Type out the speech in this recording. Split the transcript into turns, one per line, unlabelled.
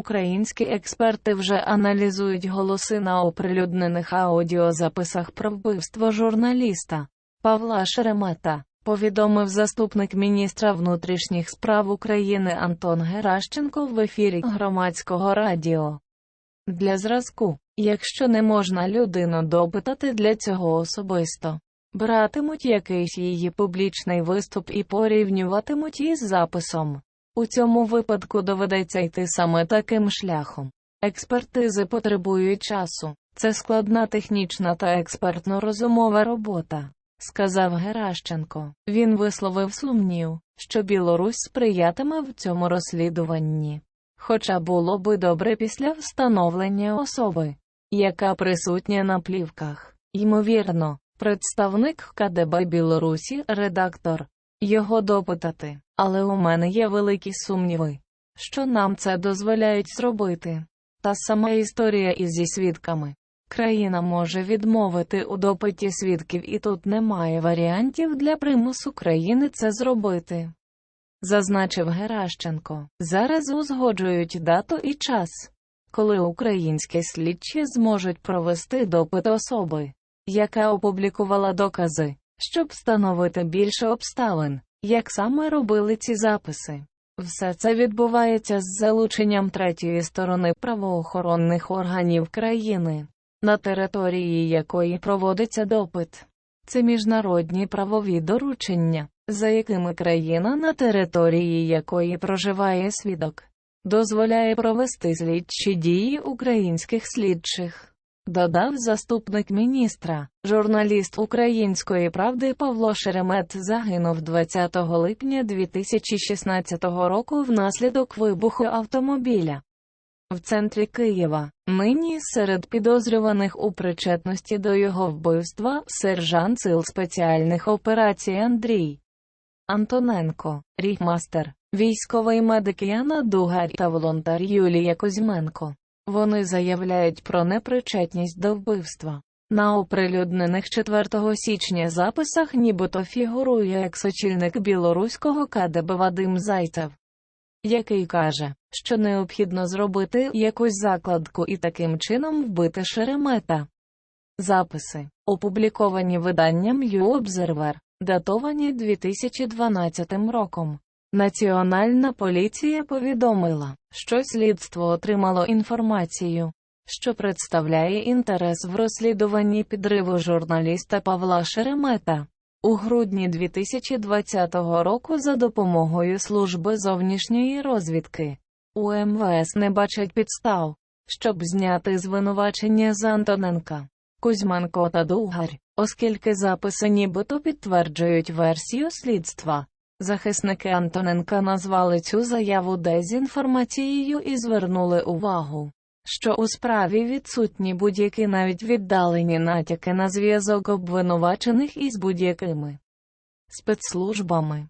Українські експерти вже аналізують голоси на оприлюднених аудіозаписах про вбивство журналіста Павла Шеремета, повідомив заступник міністра внутрішніх справ України Антон Геращенко в ефірі громадського радіо. Для зразку, якщо не можна людину допитати для цього особисто, братимуть якийсь її публічний виступ і порівнюватимуть із записом. У цьому випадку доведеться йти саме таким шляхом. Експертизи потребують часу, це складна технічна та експертно-розумова робота, сказав Геращенко. Він висловив сумнів, що Білорусь сприятиме в цьому розслідуванні. Хоча було би добре після встановлення особи, яка присутня на плівках. Ймовірно, представник КДБ Білорусі, редактор, його допитати, але у мене є великі сумніви, що нам це дозволяють зробити. Та сама історія із зі свідками. Країна може відмовити у допиті свідків і тут немає варіантів для примусу країни це зробити. Зазначив Геращенко. Зараз узгоджують дату і час, коли українські слідчі зможуть провести допит особи, яка опублікувала докази, щоб встановити більше обставин, як саме робили ці записи. Все це відбувається з залученням третьої сторони правоохоронних органів країни, на території якої проводиться допит. Це міжнародні правові доручення, за якими країна, на території якої проживає свідок, дозволяє провести слідчі дії українських слідчих. Додав заступник міністра, журналіст української правди Павло Шеремет загинув 20 липня 2016 року внаслідок вибуху автомобіля. В центрі Києва нині серед підозрюваних у причетності до його вбивства сержант сил спеціальних операцій Андрій Антоненко, ріхмастер, військовий медик Яна Дугар та волонтер Юлія Кузьменко. Вони заявляють про непричетність до вбивства. На оприлюднених 4 січня записах нібито фігурує екс-очільник білоруського КДБ Вадим Зайцев, який каже, що необхідно зробити якусь закладку і таким чином вбити Шеремета. Записи, опубліковані виданням U-Observer, датовані 2012 роком. Національна поліція повідомила, що слідство отримало інформацію, що представляє інтерес в розслідуванні підриву журналіста Павла Шеремета. У грудні 2020 року за допомогою служби зовнішньої розвідки у МВС не бачать підстав, щоб зняти звинувачення з Антоненка, Кузьменко та Дугар, оскільки записи нібито підтверджують версію слідства. Захисники Антоненка назвали цю заяву дезінформацією і звернули увагу, що у справі відсутні будь-які навіть віддалені натяки на зв'язок обвинувачених із будь-якими спецслужбами.